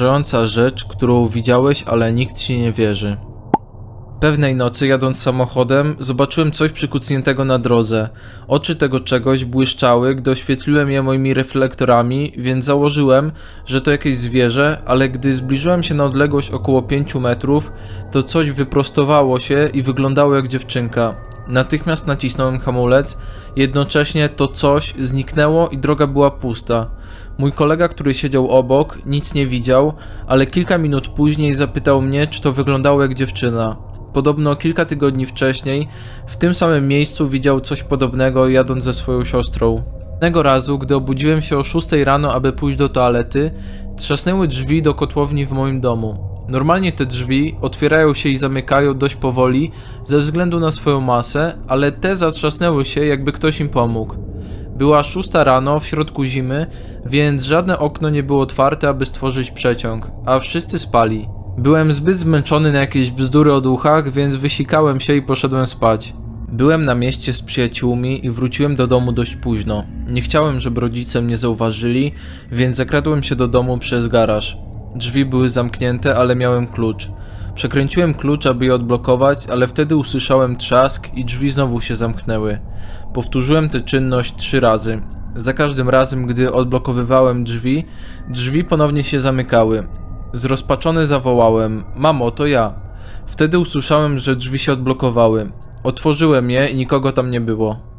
Przerażająca rzecz, którą widziałeś, ale nikt ci nie wierzy. Pewnej nocy, jadąc samochodem, zobaczyłem coś przykucniętego na drodze. Oczy tego czegoś błyszczały, gdy oświetliłem je moimi reflektorami, więc założyłem, że to jakieś zwierzę, ale gdy zbliżyłem się na odległość około 5 metrów, to coś wyprostowało się i wyglądało jak dziewczynka. Natychmiast nacisnąłem hamulec, jednocześnie to coś zniknęło i droga była pusta. Mój kolega, który siedział obok, nic nie widział, ale kilka minut później zapytał mnie, czy to wyglądało jak dziewczyna. Podobno kilka tygodni wcześniej w tym samym miejscu widział coś podobnego jadąc ze swoją siostrą. Pewnego razu, gdy obudziłem się o 6 rano, aby pójść do toalety, trzasnęły drzwi do kotłowni w moim domu. Normalnie te drzwi otwierają się i zamykają dość powoli ze względu na swoją masę, ale te zatrzasnęły się jakby ktoś im pomógł. Była 6 rano w środku zimy, więc żadne okno nie było otwarte, aby stworzyć przeciąg, a wszyscy spali. Byłem zbyt zmęczony na jakieś bzdury o duchach, więc wysikałem się i poszedłem spać. Byłem na mieście z przyjaciółmi i wróciłem do domu dość późno. Nie chciałem, żeby rodzice mnie zauważyli, więc zakradłem się do domu przez garaż. Drzwi były zamknięte, ale miałem klucz. Przekręciłem klucz, aby je odblokować, ale wtedy usłyszałem trzask i drzwi znowu się zamknęły. Powtórzyłem tę czynność trzy razy. Za każdym razem, gdy odblokowywałem drzwi, drzwi ponownie się zamykały. Zrozpaczony zawołałem: Mamo, to ja. Wtedy usłyszałem, że drzwi się odblokowały. Otworzyłem je i nikogo tam nie było.